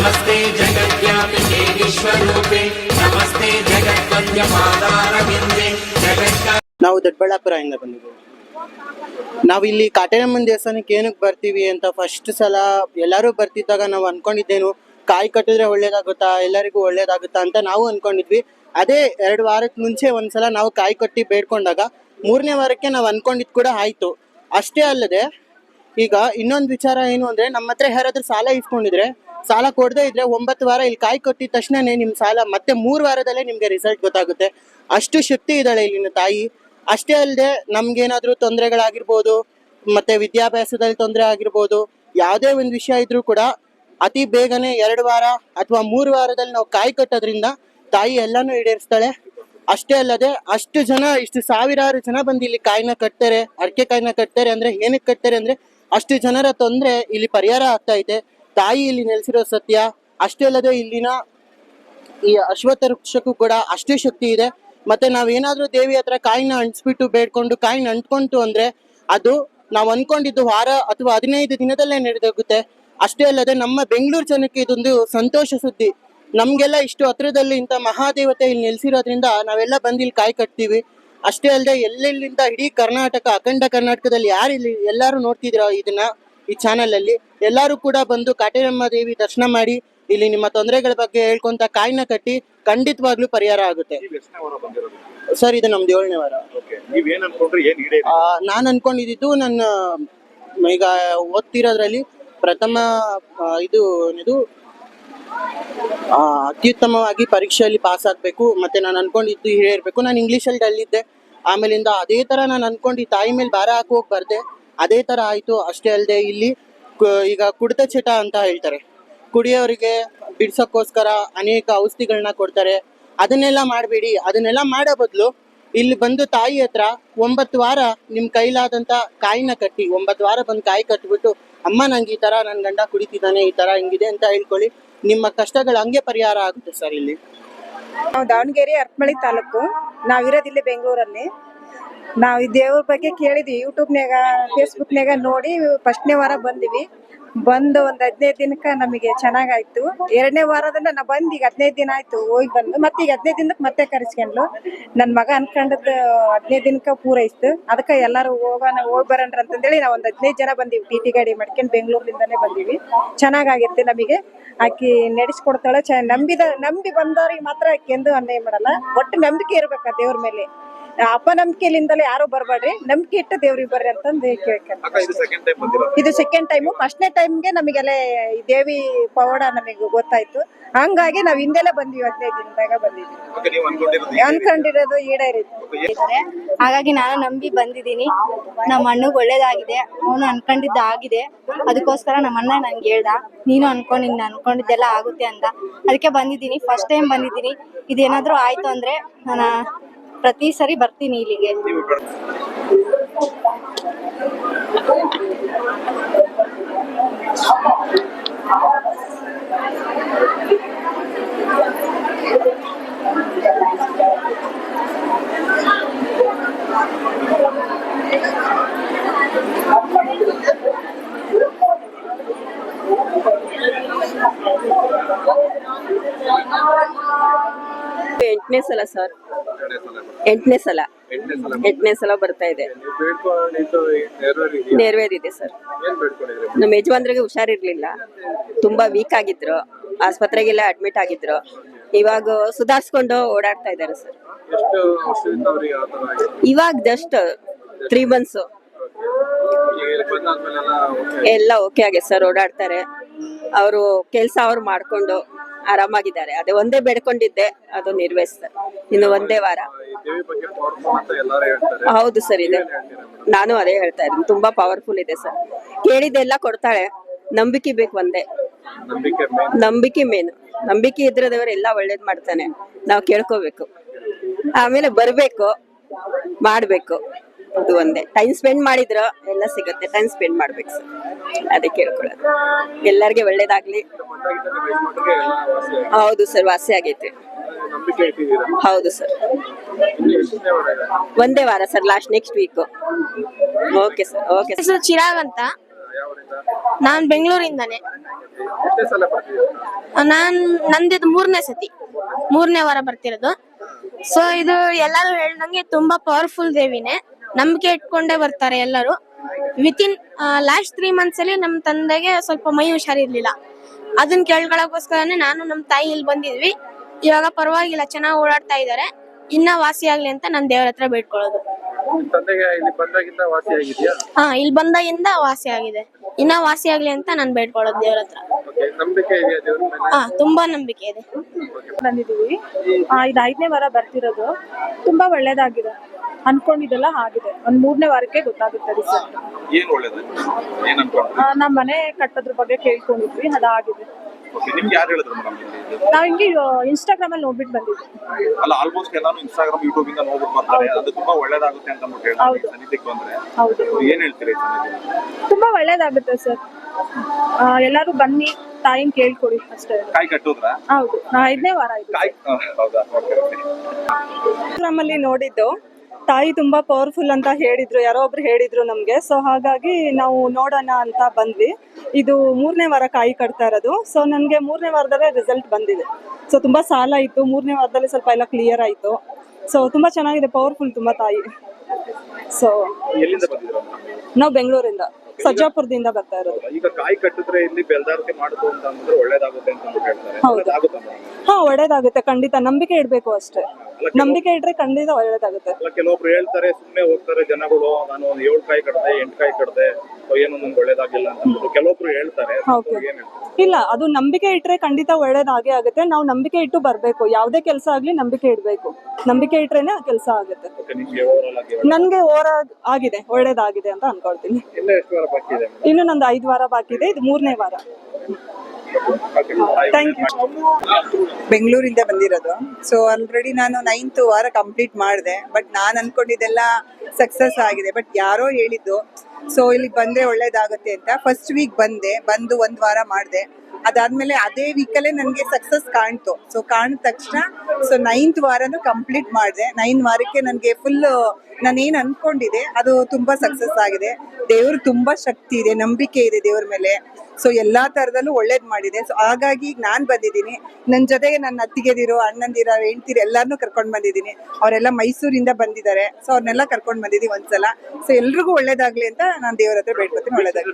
नमस्ते जगद्व्यापिके विश्वरूपे नमस्ते जगद्वन्द्यपादारविन्दे जगत्का ನಾವು ದೊಡ್ಡಬಳ್ಳಾಪುರದಿಂದ ಬಂದಿದ್ದೀವಿ ನಾವು ಇಲ್ಲಿ ಕಾಟೇರಮ್ಮನ ದೇವಸ್ಥಾನಕ್ಕೆ ಏನಕ್ಕೆ ಬರ್ತೀವಿ ಅಂತ ಫಸ್ಟ್ ಸಲ ಎಲ್ಲರೂ ಬರ್ತಿದ್ದಾಗ ನಾವು ಅನ್ಕೊಂಡಿದ್ದೇನು ಕಾಯಿ ಕಟ್ಟಿದ್ರೆ ಒಳ್ಳೇದಾಗುತ್ತಾ ಎಲ್ಲರಿಗೂ ಒಳ್ಳೇದಾಗುತ್ತಾ ಅಂತ ನಾವು ಅನ್ಕೊಂಡಿದ್ವಿ ಅದೇ ಎರಡು ವಾರಕ್ಕೆ ಮುಂಚೆ ಒಂದ್ಸಲ ನಾವು ಕಾಯಿ ಕಟ್ಟಿ ಬೇಡ್ಕೊಂಡಾಗ ಮೂರನೇ ವಾರಕ್ಕೆ ನಾವು ಅನ್ಕೊಂಡಿದ್ ಕೂಡ ಆಯ್ತು ಅಷ್ಟೇ ಅಲ್ಲದೆ ಈಗ ಇನ್ನೊಂದು ವಿಚಾರ ಏನು ಅಂದ್ರೆ, ನಮ್ಮ ಹತ್ರ ಯಾರಾದ್ರೂ ಸಾಲ ಇಸ್ಕೊಂಡಿದ್ರೆ, ಸಾಲ ಕೊಡದೇ ಇದ್ರೆ ಒಂಬತ್ತು ವಾರ ಇಲ್ಲಿ ಕಾಯಿ ಕೊಟ್ಟಿದ ತಕ್ಷಣನೇ ನಿಮ್ ಸಾಲ ಮತ್ತೆ ಮೂರು ವಾರದಲ್ಲೇ ನಿಮ್ಗೆ ರಿಸಲ್ಟ್ ಗೊತ್ತಾಗುತ್ತೆ. ಅಷ್ಟು ಶಕ್ತಿ ಇದ್ದಾಳೆ ಇಲ್ಲಿನ ತಾಯಿ. ಅಷ್ಟೇ ಅಲ್ಲದೆ ನಮ್ಗೇನಾದ್ರೂ ತೊಂದರೆಗಳಾಗಿರ್ಬೋದು, ಮತ್ತೆ ವಿದ್ಯಾಭ್ಯಾಸದಲ್ಲಿ ತೊಂದರೆ ಆಗಿರ್ಬೋದು, ಯಾವುದೇ ಒಂದು ವಿಷಯ ಇದ್ರೂ ಕೂಡ ಅತಿ ಬೇಗನೆ ಎರಡು ವಾರ ಅಥವಾ ಮೂರು ವಾರದಲ್ಲಿ ನಾವು ಕಾಯಿ ಕಟ್ಟೋದ್ರಿಂದ ತಾಯಿ ಎಲ್ಲಾನು ಈಡೇರಿಸ್ತಾಳೆ. ಅಷ್ಟೇ ಅಲ್ಲದೆ ಅಷ್ಟು ಜನ, ಇಷ್ಟು ಸಾವಿರಾರು ಜನ ಬಂದು ಇಲ್ಲಿ ಕಾಯಿನ ಕಟ್ತಾರೆ ಅಡಿಕೆ ಕಾಯಿನ ಕಟ್ತಾರೆ ಅಂದ್ರೆ ಏನಕ್ಕೆ ಕಟ್ತಾರೆ ಅಂದ್ರೆ ಅಷ್ಟು ಜನರ ತೊಂದರೆ ಇಲ್ಲಿ ಪರಿಹಾರ ಆಗ್ತಾ ಇದೆ. ತಾಯಿ ಇಲ್ಲಿ ನೆಲೆಸಿರೋ ಸತ್ಯ, ಅಷ್ಟೇ ಅಲ್ಲದೆ ಇಲ್ಲಿನ ಈ ಅಶ್ವತ್ಥ ವೃಕ್ಷಕ್ಕೂ ಕೂಡ ಅಷ್ಟೇ ಶಕ್ತಿ ಇದೆ. ಮತ್ತೆ ನಾವೇನಾದ್ರೂ ದೇವಿ ಹತ್ರ ಕಾಯಿನ ಅಂಟಿಸ್ಬಿಟ್ಟು ಬೇಡ್ಕೊಂಡು, ಕಾಯಿನ ಅಂಟ್ಕೊಂತು ಅಂದ್ರೆ ಅದು ನಾವು ಅನ್ಕೊಂಡಿದ್ದು ವಾರ ಅಥವಾ ಹದಿನೈದು ದಿನದಲ್ಲೇ ನಡೆದೋಗುತ್ತೆ. ಅಷ್ಟೇ ಅಲ್ಲದೆ ನಮ್ಮ ಬೆಂಗಳೂರು ಜನಕ್ಕೆ ಇದೊಂದು ಸಂತೋಷ ಸುದ್ದಿ. ನಮ್ಗೆಲ್ಲ ಇಷ್ಟು ಹತ್ರದಲ್ಲಿ ಇಂಥ ಮಹಾದೇವತೆ ಇಲ್ಲಿ ನೆಲೆಸಿರೋದ್ರಿಂದ ನಾವೆಲ್ಲ ಬಂದು ಇಲ್ಲಿ ಕಾಯಿ ಕಟ್ತೀವಿ. ಅಷ್ಟೇ ಅಲ್ಲದೆ ಎಲ್ಲೆಲ್ಲಿಂದ ಇಡೀ ಕರ್ನಾಟಕ ಅಖಂಡ ಕರ್ನಾಟಕದಲ್ಲಿ ಯಾರು ಇಲ್ಲಿ ಎಲ್ಲರೂ ನೋಡ್ತಿದ್ರ ಇದನ್ನ ಈ ಚಾನೆಲ್ ಅಲ್ಲಿ? ಎಲ್ಲರೂ ಕೂಡ ಬಂದು ಕಾಟೇರಮ್ಮ ದೇವಿ ದರ್ಶನ ಮಾಡಿ ಇಲ್ಲಿ ನಿಮ್ಮ ತೊಂದರೆಗಳ ಬಗ್ಗೆ ಹೇಳ್ಕೊಂತ ಕಾಯ್ನ ಕಟ್ಟಿ ಖಂಡಿತವಾಗ್ಲೂ ಪರಿಹಾರ ಆಗುತ್ತೆ. ಸರ್ ಇದು ನಮ್ದು ಏಳನೇ ವಾರ. ಓಕೆ ನೀವ್ ಆ, ನಾನ್ ಅನ್ಕೊಂಡಿದ್ದು ನನ್ನ ಈಗ ಓದ್ತಿರೋದ್ರಲ್ಲಿ ಪ್ರಥಮ ಆ, ಇದು ಆ, ಅತ್ಯುತ್ತಮವಾಗಿ ಪರೀಕ್ಷೆಯಲ್ಲಿ ಪಾಸ್ ಆಗಬೇಕು. ಮತ್ತೆ ನಾನು ಅನ್ಕೊಂಡಿದ್ದು ಹೇಳಿರ್ಬೇಕು ನಾನು ಇಂಗ್ಲೀಷಲ್ಲಿ ಡಲ್ಲಿದ್ದೆ ಆಮೇಲಿಂದ ಅದೇ ತರ ನಾನು ಅನ್ಕೊಂಡು ಈ ತಾಯಿ ಮೇಲೆ ಭಾರ ಹಾಕಿ ಹೋಗಿ ಬರ್ದೆ. ಅದೇ ತರ ಆಯ್ತು. ಅಷ್ಟೇ ಅಲ್ಲದೆ ಇಲ್ಲಿ ಈಗ ಕುಡಿತ ಚಟ ಅಂತ ಹೇಳ್ತಾರೆ. ಕುಡಿಯೋರಿಗೆ ಬಿಡ್ಸಕ್ಕೋಸ್ಕರ ಅನೇಕ ಔಷಧಿಗಳನ್ನ ಕೊಡ್ತಾರೆ. ಅದನ್ನೆಲ್ಲ ಮಾಡಬೇಡಿ. ಅದನ್ನೆಲ್ಲ ಮಾಡೋ ಬದಲು ಇಲ್ಲಿ ಬಂದು ತಾಯಿ ಹತ್ರ ಒಂಬತ್ತು ವಾರ ನಿಮ್ ಕೈಲಾದಂತ ಕಾಯಿನ ಕಟ್ಟಿ. ಒಂಬತ್ತು ವಾರ ಬಂದು ಕಾಯಿ ಕಟ್ಬಿಟ್ಟು, ಅಮ್ಮ, ನಂಗೆ ಈ ತರ ನನ್ ಗಂಡ ಕುಡಿತಿದ್ದಾನೆ, ಈ ತರ ಹಿಂಗಿದೆ ಅಂತ ಹೇಳ್ಕೊಳ್ಳಿ. ನಿಮ್ಮ ಕಷ್ಟಗಳು ಹಂಗೆ ಪರಿಹಾರ ಆಗುತ್ತೆ ಸರ್ ಇಲ್ಲಿ? ನಾವು ದಾವಣಗೆರೆ ಅರ್ಪಮಳಿ ತಾಲೂಕು. ನಾವಿರೋದಿಲ್ಲಿ ಬೆಂಗಳೂರಲ್ಲಿ. ನಾವು ಈ ದೇವ್ರ ಬಗ್ಗೆ ಕೇಳಿದ್ವಿ. ಯೂಟ್ಯೂಬ್ನಾಗ ಫೇಸ್ಬುಕ್ನಾಗ ನೋಡಿ ಫಸ್ಟ್ನೇ ವಾರ ಬಂದಿವಿ. ಬಂದು ಒಂದು ಹದಿನೈದು ದಿನಕ್ಕೆ ನಮಗೆ ಚೆನ್ನಾಗಾಯ್ತು. ಎರಡನೇ ವಾರದಿಂದ ನಾ ಬಂದ್ ಈಗ ಹದಿನೈದು ದಿನ ಆಯ್ತು ಹೋಗಿ ಬಂದು. ಮತ್ತೆ ಈಗ ಹದಿನೈದು ದಿನಕ್ಕೆ ಮತ್ತೆ ಕರೆಸ್ಕೊಂಡ್ಲು. ನನ್ನ ಮಗ ಅನ್ಕೊಂಡದ್ದು ಹದಿನೈದು ದಿನಕ್ಕ ಪೂರೈಸ್ತು. ಅದಕ್ಕೆ ಎಲ್ಲರೂ ಹೋಗೋಣ ಹೋಗಿ ಬರೋಣ ಅಂತಂದೇಳಿ ನಾವು ಒಂದು ಹದಿನೈದು ಜನ ಬಂದೀವಿ. ಟಿ ಟಿ ಗಾಡಿ ಮಾಡ್ಕೊಂಡು ಬೆಂಗಳೂರಿನಿಂದನೇ ಬಂದೀವಿ. ಚೆನ್ನಾಗಾಗಿತ್ತು ನಮಗೆ. ಆಕಿ ನಡೆಸ್ಕೊಡ್ತಾಳೆ, ಚ, ನಂಬಿದ, ನಂಬಿ ಬಂದವ್ರಿಗೆ ಮಾತ್ರ ಆಕಿ ಎಂದು ಅನ್ಯಾಯ ಮಾಡಲ್ಲ. ಒಟ್ಟು ನಂಬಿಕೆ ಇರ್ಬೇಕು ದೇವ್ರ ಮೇಲೆ. ಅಪನಂಬಿಕೆಲಿಂದಲೇ ಯಾರು ಬರಬೇಡ್ರಿ. ನಂಬಿಕೆ ಇಟ್ಟು ದೇವ್ರಿಗೆ ಬರ್ರಿ ಅಂತಂದು ಕೇಳ್ಕೊಂಡು ಇದು ಸೆಕೆಂಡ್ ಟೈಮ್ ಬಂದಿರೋದು. ಇದು ಸೆಕೆಂಡ್ ಟೈಮು ಫಸ್ಟ್ನೇ ಟೈಮ್ಗೆ ನಮಗೆಲ್ಲ ಈ ದೇವಿ ಪವಾಡ ನಮಗೆ ಗೊತ್ತಾಯ್ತು. ಹಂಗಾಗಿ ನಾವ್ ಹಿಂದೆಲೆ ಬಂದಿವಿ ಹದಿನೈದು ದಿನದಾಗ ಬಂದಿದ್ವಿ. ಓಕೆ ನೀವ್ ಅನ್ಕೊಂಡಿರೋದು ಈಡೇರಿತ್ತು ಹಾಗಾಗಿ ನಾನು ನಂಬಿ ಬಂದಿದ್ದೀನಿ. ನಮ್ಮ ಅಣ್ಣಗ್ ಒಳ್ಳೇದಾಗಿದೆ. ಅವನು ಅನ್ಕೊಂಡಿದ್ದ ಆಗಿದೆ ಅದಕ್ಕೋಸ್ಕರ ನಮ್ಮ ಅಣ್ಣ ನಂಗೆ ಹೇಳ್ದ ನೀನು ಅನ್ಕೊಂಡು ನಿನ್ನ ಅನ್ಕೊಂಡಿದ್ದೆಲ್ಲ ಆಗುತ್ತೆ ಅಂತ. ಅದಕ್ಕೆ ಬಂದಿದ್ದೀನಿ. ಫಸ್ಟ್ ಟೈಮ್ ಬಂದಿದ್ದೀನಿ. ಇದೇನಾದ್ರೂ ಆಯ್ತು ಅಂದ್ರೆ ನಾನು ಪ್ರತಿ ಸರಿ ಬರ್ತೀನಿ ಇಲ್ಲಿಗೆ. ನೀವು ಬರ್- ಎಂಟನೇ ಸಲ ಸರ್. ಎಂಟನೇ ಸಲ. ಎಂಟನೇ ಸಲ ಬರ್ತಾ ಇದೆ? ನೆರವೇರಿದೆ ಸರ್ ನಮ್ಮ ಯಜಮಾನ್ರಿಗೆ ಹುಷಾರಿರ್ಲಿಲ್ಲ. ತುಂಬಾ ವೀಕ್ ಆಗಿದ್ರು. ಆಸ್ಪತ್ರೆಗೆಲ್ಲ ಅಡ್ಮಿಟ್ ಆಗಿದ್ರು. ಇವಾಗ ಸುಧಾರಿಸ್ಕೊಂಡು ಓಡಾಡ್ತಾ ಇದ್ದಾರೆ ಸರ್? ಇವಾಗ ಜಸ್ಟ್ ತ್ರೀ ಮಂತ್ಸ್ ಎಲ್ಲ ಓಕೆ ಆಗಿದೆ ಸರ್ ಓಡಾಡ್ತಾರೆ. ಅವರು ಕೆಲಸ ಅವ್ರು ಮಾಡ್ಕೊಂಡು ಆರಾಮಾಗಿದ್ದಾರೆ. ಅದೇ ಒಂದೇ ಬೇಡ್ಕೊಂಡಿದ್ದೆ ಅದು ನಿರ್ವಹಿಸ್ತಾರೆ ಇನ್ನು ಒಂದೇ ವಾರ. ಹೌದು ಸರ್ ಇದೆ. ನಾನು ಅದೇ ಹೇಳ್ತಾ ಇದ್ದೀನಿ. ತುಂಬಾ ಪವರ್ಫುಲ್ ಇದೆ ಸರ್. ಕೇಳಿದ್ದೆಲ್ಲ ಕೊಡ್ತಾಳೆ. ನಂಬಿಕೆ ಬೇಕು ಒಂದೇ. ನಂಬಿಕೆ ಮೇನ್. ನಂಬಿಕೆ ಮೇನು. ನಂಬಿಕೆ ಇದ್ರೆ ದೇವರು ಎಲ್ಲ ಒಳ್ಳೇದ್ ಮಾಡ್ತಾನೆ. ನಾವು ಕೇಳ್ಕೋಬೇಕು. ಆಮೇಲೆ ಬರ್ಬೇಕು. ಮಾಡ್ಬೇಕು. ಅದು. ಒಂದೇ ಟೈಮ್ ಸ್ಪೆಂಡ್ ಮಾಡಿದ್ರ ಎಲ್ಲ ಸಿಗುತ್ತೆ. ಟೈಮ್ ಸ್ಪೆಂಡ್ ಮಾಡ್ಬೇಕು ಸರ್ ಅದಕ್ಕೆ ಹೇಳ್ಕೊಳ್ಳೋದು ಎಲ್ಲರಿಗೆ ಒಳ್ಳೇದಾಗ್ಲಿ. ಹೌದು ಸರ್ ವಾಸಿ ಆಗೈತೆ. ಹೌದು ಸರ್ ಒಂದೇ ವಾರ sir last next week okay sir okay sir Chirag ಅಂತ. ನಾನ್ ಬೆಂಗಳೂರಿಂದಾನೆ. ನಾನ್ ನಂದಿದ್ ಮೂರನೇ ಸತಿ. ಮೂರನೇ ವಾರ ಬರ್ತಿರೋದು. ಸೊ ಇದು ಎಲ್ಲರೂ ಹೇಳ್ದಂಗೆ ತುಂಬಾ ಪವರ್ಫುಲ್ ದೇವಿನೇ. ನಂಬಿಕೆ ಇಟ್ಕೊಂಡೇ ಬರ್ತಾರೆ ಎಲ್ಲರೂ. ವಿತಿನ್ ಲಾಸ್ಟ್ ತ್ರೀ ಮಂತ್ಸ್ ಅಲ್ಲಿ ನಮ್ ತಂದೆಗೆ ಸ್ವಲ್ಪ ಮೈ ಹುಷಾರಿರ್ಲಿಲ್ಲ. ಅದನ್ನ ಕೇಳ್ಕೊಳಕೋಸ್ಕರನೇ ನಾನು ನಮ್ ತಾಯಿ ಇಲ್ಲಿ ಬಂದಿದ್ವಿ. ಇವಾಗ ಪರವಾಗಿಲ್ಲ ಚೆನ್ನಾಗಿ ಓಡಾಡ್ತಾ ಇದ್ದಾರೆ ಇನ್ನ ವಾಸಿ ಆಗ್ಲಿ ಅಂತ ನಾನು ದೇವ್ರ ಹತ್ರ ಬೇಡ್ಕೊಳ್ಳೋದು. ತಂದೆಗೆ ಇಲ್ಲಿ ಬಂದಾಗಿಂದ ವಾಸಿ ಆಗಿದ್ಯಾ? ಹಾ ಇಲ್ಲಿ ಬಂದಾಗಿಂದ ವಾಸಿ ಆಗಿದೆ. ಇನ್ನ ವಾಸಿ ಆಗ್ಲಿ ಅಂತ ನಾನು ಬೇಡ್ಕೊಳ್ಳೋದು ದೇವ್ರ ಹತ್ರ. ಓಕೆ ನಂಬಿಕೆ ಇದೆಯಾ ದೇವ್ರ ಮೇಲೆ? ಹಾ ತುಂಬಾ ನಂಬಿಕೆ ಇದೆ. ಬಂದಿದೀವಿ ಆ, ಇದು ಐದನೇ ವಾರ ಬರ್ತಿರೋದು. ತುಂಬಾ ಒಳ್ಳೇದಾಗಿದೆ. ಅನ್ಕೊಂಡಿದ್ದೆಲ್ಲ ಆಗಿದೆ. ಒಂದ್ ಮೂರನೇ ವಾರಕ್ಕೆ ಗೊತ್ತಾಗುತ್ತೆ ರಿಸಲ್ಟ್ ಏನ್ ಒಳ್ಳೇದು? ಏನ್ ಅನ್ಕೊಂಡ್ರಿ ನಮ್ಮ ಮನೆ ಕಟ್ಟೋದ್ರ ಬಗ್ಗೆ ಕೇಳ್ಕೊಂಡಿದ್ವಿ ಅದಾಗಿದೆ. ಓಕೆ ನಿಮ್ಗೆ ಯಾರು ಹೇಳಿದ್ರು ಮೇಡಮ್ ನಾವ್ ಹಿಂಗೆ ಇನ್ಸ್ಟಾಗ್ರಾಮ್ ಅಲ್ಲಿ ನೋಡ್ಬಿಟ್ಟು ಬಂದಿದ್ವಿ. ಅಲ್ಲ ಆಲ್ಮೋಸ್ಟ್ ಎಲ್ಲಾನು ಇನ್ಸ್ಟಾಗ್ರಾಮ್ ಯೂಟ್ಯೂಬ್ ಇಂದ ನೋಡ್ಬಿಟ್ಟು ಬರ್ತಾರೆ ಅದು ತುಂಬಾ ಒಳ್ಳೇದಾಗುತ್ತೆ ಅಂತ ಅಂದ್ಬಿಟ್ಟು ಹೇಳ್ತಾರೆ ಹೌದು. ಸನ್ನಿಧಿಗೆ ಬಂದ್ರೆ. ಹೌದು. So ಏನ್ ಹೇಳ್ತೀರಿ ಈ? ತುಂಬಾ ಒಳ್ಳೇದಾಗುತ್ತೆ ಸರ್. ಎಲ್ಲರೂ ಬನ್ನಿ ತಾಯಿನ ಕೇಳ್ಕೊಡಿ ಅಷ್ಟೇ. ಕಾಯಿ ಕಟ್ಟೋದ್ರ? ಹೌದು. ನಾ ಐದನೇ ವಾರ ಆಯ್ತು ಕಾಯಿ ಆ, ಹೌದಾ? ಓಕೆ ಓಕೆ ಅಲ್ಲಿ ನೋಡಿದ್ದು ತಾಯಿ ತುಂಬಾ ಪವರ್ಫುಲ್ ಅಂತ ಹೇಳಿದ್ರು ಯಾರೋ ಒಬ್ರು ಹೇಳಿದ್ರು ನಮ್ಗೆ. ಸೊ ಹಾಗಾಗಿ ನಾವು ನೋಡೋಣ ಅಂತ ಬಂದ್ವಿ. ಇದು ಮೂರನೇ ವಾರ ಕಾಯಿ ಕಟ್ತಾ ಇರೋದು. ಸೊ ನನಗೆ ಮೂರನೇ ವಾರದಲ್ಲೇ ರಿಸಲ್ಟ್ ಬಂದಿದೆ. ಸೊ ತುಂಬಾ ಸಾಲ ಇತ್ತು ಮೂರನೇ ವಾರದಲ್ಲಿ ಸ್ವಲ್ಪ ಎಲ್ಲ ಕ್ಲಿಯರ್ ಆಯ್ತು. ಸೊ ತುಂಬಾ ಚೆನ್ನಾಗಿದೆ ಪವರ್ಫುಲ್ ತುಂಬಾ ತಾಯಿ. ಸೊ ನಾವು ಬೆಂಗಳೂರಿಂದ ಸಜ್ಜಾಪುರದಿಂದ ಬರ್ತಾ ಇರೋದು. ಈಗ ಕಾಯಿ ಕಟ್ಟಿದ್ರೆ ಇಲ್ಲಿ ಬೆಳದಾರಿಕೆ ಮಾಡುದು ಅಂತ ಅಂದ್ರೆ ಒಳ್ಳೇದಾಗುತ್ತೆ ಅಂತ ಹೇಳ್ತಾರೆ. ಹಾ ಒಳ್ಳೇದಾಗುತ್ತೆ. ಖಂಡಿತ ನಂಬಿಕೆ ಇಡ್ಬೇಕು ಅಷ್ಟೇ. ನಂಬಿಕೆ ಇಟ್ರೆ ಖಂಡಿತ ಒಳ್ಳೇದಾಗುತ್ತೆ. ಅಲ್ಲ ಕೆಲವೊಬ್ರು ಹೇಳ್ತಾರೆ ಸುಮ್ಮನೆ ಹೋಗ್ತಾರೆ ಜನಗಳು ನಾನು ಒಂದು ಏಳು ಕಾಯಿ ಕಟ್ಟದೆ ಎಂಟು ಕಾಯಿ ಕಟ್ಟದೆ ಏನೋ ನಂಗೆ ಒಳ್ಳೇದಾಗಿಲ್ಲ ಅಂತ ಅಂದ್ಬಿಟ್ಟು ಕೆಲವೊಬ್ರು ಹೇಳ್ತಾರೆ. Okay. ಏನ್ ಹೇಳ್ತಾರೆ? ಇಲ್ಲ ಅದು ನಂಬಿಕೆ ಇಟ್ರೆ ಖಂಡಿತ ಒಳ್ಳೇದಾಗೇ ಆಗುತ್ತೆ. ನಾವು ನಂಬಿಕೆ ಇಟ್ಟು ಬರ್ಬೇಕು. ಯಾವುದೇ ಕೆಲಸ ಆಗ್ಲಿ ನಂಬಿಕೆ ಇಡ್ಬೇಕು. ನಂಬಿಕೆ ಇಟ್ರೇನೆ ಆ ಕೆಲಸ ಆಗುತ್ತೆ. ಓಕೆ ನಿಮ್ಗೆ ಓವರ್ ಆಗಿ ನನ್ಗೆ ಓರ ಆಗಿದೆ. ಒಳ್ಳೇದಾಗಿದೆ ಅಂತ ಅನ್ಕೊಳ್ತೀನಿ. ಇನ್ನ ಎಷ್ಟು ವಾರ ಬಾಕಿ ಇದೆ? ಇನ್ನು ನಂದು ಐದು ವಾರ ಬಾಕಿ ಇದೆ. ಇದು ಮೂರನೇ ವಾರ. ಥ್ಯಾಂಕ್ ಯು ಬೆಂಗಳೂರಿಂದ ಬಂದಿರೋದು. ಸೊ ಆಲ್ರೆಡಿ ನಾನು ನೈನ್ತ್ ವಾರ ಕಂಪ್ಲೀಟ್ ಮಾಡಿದೆ. ಬಟ್ ನಾನು ಅನ್ಕೊಂಡಿದ್ದೆಲ್ಲ ಸಕ್ಸಸ್ ಆಗಿದೆ. ಬಟ್ ಯಾರೋ ಹೇಳಿದ್ದು ಸೊ ಇಲ್ಲಿ ಬಂದ್ರೆ ಒಳ್ಳೇದಾಗುತ್ತೆ ಅಂತ ಫಸ್ಟ್ ವೀಕ್ ಬಂದೆ, ಬಂದು ಒಂದ್ ವಾರ ಮಾಡಿದೆ. ಅದಾದ್ಮೇಲೆ ಅದೇ ವೀಕಲ್ಲೇ ನನಗೆ ಸಕ್ಸಸ್ ಕಾಣ್ತು. ಸೊ ಕಾಣಿದ ತಕ್ಷಣ ಸೊ ನೈನ್ತ್ ವಾರನು ಕಂಪ್ಲೀಟ್ ಮಾಡಿದೆ. ನೈನ್ ವಾರಕ್ಕೆ ನನಗೆ ಫುಲ್ ನಾನೇನು ಅನ್ಕೊಂಡಿದೆ ಅದು ತುಂಬಾ ಸಕ್ಸಸ್ ಆಗಿದೆ. ದೇವ್ರ ತುಂಬಾ ಶಕ್ತಿ ಇದೆ, ನಂಬಿಕೆ ಇದೆ ದೇವ್ರ ಮೇಲೆ. ಸೊ ಎಲ್ಲಾ ತರದಲ್ಲೂ ಒಳ್ಳೇದ್ ಮಾಡಿದೆ. ಸೊ ಹಾಗಾಗಿ ಈಗ ನಾನ್ ಬಂದಿದ್ದೀನಿ. ನನ್ನ ಜೊತೆಗೆ ನನ್ನ ಅತ್ತಿಗೆದಿರೋ, ಅಣ್ಣಂದಿರ, ಹೆಂಡ್ತಿರು ಎಲ್ಲಾರನ್ನೂ ಕರ್ಕೊಂಡ್ ಬಂದಿದ್ದೀನಿ. ಅವರೆಲ್ಲ ಮೈಸೂರಿಂದ ಬಂದಿದ್ದಾರೆ. ಸೊ ಅವ್ರನ್ನೆಲ್ಲ ಕರ್ಕೊಂಡ್ ಬಂದಿದ್ದೀವಿ ಒಂದ್ಸಲ. ಸೊ ಎಲ್ರಿಗೂ ಒಳ್ಳೇದಾಗ್ಲಿ ಅಂತ ನಾನು ದೇವರ ಹತ್ರ ಬೇಡ್ಕೊತೀನಿ ಒಳ್ಳೇದಾಗ್ಲಿ.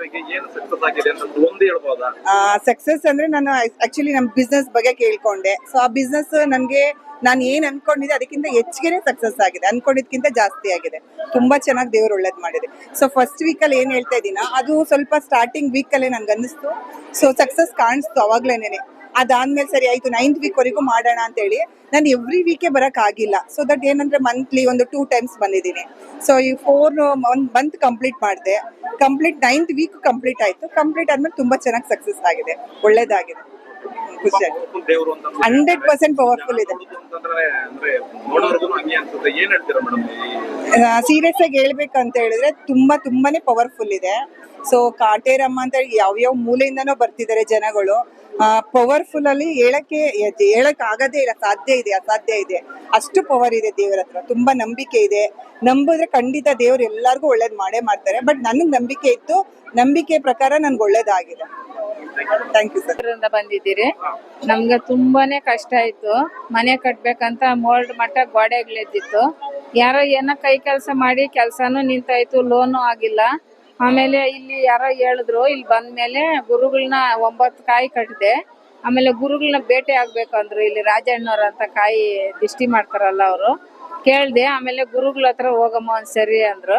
ಸಕ್ಸಸ್ ಅಂದ್ರೆ ನಾನು ಆಕ್ಚುಲಿ ನಮ್ಮ ಬಿಸ್ನೆಸ್ ಬಗ್ಗೆ ಕೇಳ್ಕೊಂಡೆ. ಸೊ ಆ ಬಿಸ್ನೆಸ್ ನನಗೆ ನಾನು ಏನ್ ಅನ್ಕೊಂಡಿದ್ದೆ ಅದಕ್ಕಿಂತ ಹೆಚ್ಚಿಗೆನೆ ಸಕ್ಸಸ್ ಆಗಿದೆ. ಅನ್ಕೊಂಡಿದ್ಕಿಂತ ಜಾಸ್ತಿ ಆಗಿದೆ. ತುಂಬಾ ಚೆನ್ನಾಗಿ ದೇವ್ರು ಒಳ್ಳೇದ್ ಮಾಡಿದೆ. ಸೊ ಫಸ್ಟ್ ವೀಕ್ ಅಲ್ಲಿ ಏನ್ ಹೇಳ್ತಾ ಇದ್ದೀನ ಅದು ಸ್ವಲ್ಪ ಸ್ಟಾರ್ಟಿಂಗ್ ವೀಕ್ ಅಲ್ಲೇ ನನ್ಗೆ ಅನ್ನಿಸ್ತು ಸೊ ಸಕ್ಸಸ್ ಕಾಣಿಸ್ತು ಅವಾಗ್ಲೇನೆ ಅದಾದ್ಮೇಲೆ ಸರಿ ಆಯ್ತು ನೈನ್ತ್ ವೀಕ್ ವರೆಗೂ ಮಾಡೋಣ ಅಂತ ಹೇಳಿ ನಾನು ಎವ್ರಿ ವೀಕೆ ಬರಕ್ ಆಗಿಲ್ಲ. ಸೊ ದಟ್ ಏನಂದ್ರೆ ಮಂತ್ಲಿ ಒಂದು ಟೂ ಟೈಮ್ಸ್ ಬಂದಿದ್ದೀನಿ. ಸೊ ಈ ಫೋರ್ ಒಂದು ಮಂತ್ ಕಂಪ್ಲೀಟ್ ಮಾಡಿದೆ. ಕಂಪ್ಲೀಟ್ ನೈನ್ತ್ ವೀಕ್ ಕಂಪ್ಲೀಟ್ ಆಯ್ತು. ಕಂಪ್ಲೀಟ್ ಆದ್ಮೇಲೆ ತುಂಬಾ ಚೆನ್ನಾಗಿ ಸಕ್ಸಸ್ ಆಗಿದೆ. ಒಳ್ಳೇದಾಗಿದೆ. ಹಂಡ್ರೆಡ್ ಪರ್ಸೆಂಟ್ ಪವರ್ಫುಲ್ ಇದೆ. ಸೀರಿಯಸ್ ಆಗಿ ಹೇಳ್ಬೇಕಂತ ಹೇಳಿದ್ರೆ ತುಂಬಾ ತುಂಬಾನೇ ಪವರ್ಫುಲ್ ಇದೆ. ಸೊ ಕಾಟೇರಮ್ಮ ಅಂತ ಹೇಳಿ ಯಾವ್ಯಾವ ಮೂಲೆಯಿಂದನೋ ಬರ್ತಿದ್ದಾರೆ ಜನಗಳು. ಪವರ್ಫುಲ್ ಅಲ್ಲಿ ಹೇಳಕ್ಕೆ ಹೇಳಕ್ ಆಗದೇ ಇಲ್ಲ ಸಾಧ್ಯ ಇದೆ, ಅಸಾಧ್ಯ ಇದೆ. ಅಷ್ಟು ಪವರ್ ಇದೆ ದೇವರ ಹತ್ರ. ತುಂಬಾ ನಂಬಿಕೆ ಇದೆ. ನಂಬಿದ್ರೆ ಖಂಡಿತ ದೇವ್ರು ಎಲ್ಲಾರ್ಗು ಒಳ್ಳೇದ್ ಮಾಡೇ ಮಾಡ್ತಾರೆ. ಬಟ್ ನನಗ್ ನಂಬಿಕೆ ಇತ್ತು. ನಂಬಿಕೆ ಪ್ರಕಾರ ನನ್ಗೆ ಒಳ್ಳೇದಾಗಿದೆ. ಥ್ಯಾಂಕ್ ಯು ಸರ್ ಬಂದಿದ್ದೀರಿ. ನಮ್ಗೆ ತುಂಬಾನೇ ಕಷ್ಟ ಆಯ್ತು. ಮನೆ ಕಟ್ಬೇಕಂತ ಮೋಲ್ಡ್ ಮಟ್ಟ ಗೋಡೆಗಳಿದ್ದಿತ್ತು ಯಾರೋ ಏನೋ ಕೈ ಕೆಲಸ ಮಾಡಿ ಕೆಲ್ಸಾನು ನಿಂತಾಯ್ತು ಲೋನು ಆಗಿಲ್ಲ. ಆಮೇಲೆ ಇಲ್ಲಿ ಯಾರೋ ಹೇಳಿದ್ರು, ಇಲ್ಲಿ ಬಂದ್ಮೇಲೆ ಗುರುಗಳನ್ನ ಒಂಬತ್ತು ಕಾಯಿ ಕಟ್ಟಿದೆ ಆಮೇಲೆ ಗುರುಗಳನ್ನ ಭೇಟಿ ಆಗ್ಬೇಕು ಅಂದ್ರು, ಇಲ್ಲಿ ರಾಜಣ್ಣವ್ರ ಅಂತ ಕಾಯಿ ದಿಷ್ಟಿ ಮಾಡ್ತಾರಲ್ಲ ಅವರು. ಕೇಳ್ದೆ, ಆಮೇಲೆ ಗುರುಗಳ ಹತ್ರ ಹೋಗಮ್ಮ ಒಂದ್ಸರಿ ಅಂದ್ರು.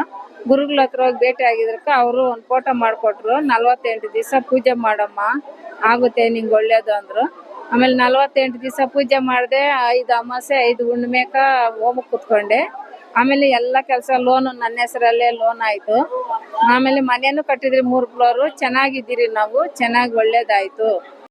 ಗುರುಗಳ ಹತ್ರ ಹೋಗಿ ಭೇಟಿ ಆಗಿದ್ರಕ್ಕ ಅವರು ಒಂದು ಫೋಟೋ ಮಾಡ್ಕೊಟ್ರು, ನಲ್ವತ್ತೆಂಟು ದಿವಸ ಪೂಜೆ ಮಾಡಮ್ಮ, ಆಗುತ್ತೆ ನಿಂಗೆ ಒಳ್ಳೇದು ಅಂದ್ರು. ಆಮೇಲೆ ನಲ್ವತ್ತೆಂಟು ದಿವಸ ಪೂಜೆ ಮಾಡಿದೆ, ಐದು ಅಮಾಸೆ, ಐದು ಹುಣ್ಣಿಮೆಕ ಹೋಮಕ್ಕೆ ಕುತ್ಕೊಂಡೆ. ಆಮೇಲೆ ಎಲ್ಲ ಕೆಲಸ ಲೋನ್ ನನ್ನ ಹೆಸರಲ್ಲೇ ಲೋನ್ ಆಯ್ತು. ಆಮೇಲೆ ಮನೇನು ಕಟ್ಟಿದ್ರಿ ಮೂರು ಫ್ಲೋರು ಚೆನ್ನಾಗಿದ್ದೀರಿ ನಾವು. ಚೆನ್ನಾಗಿ ಒಳ್ಳೇದಾಯ್ತು.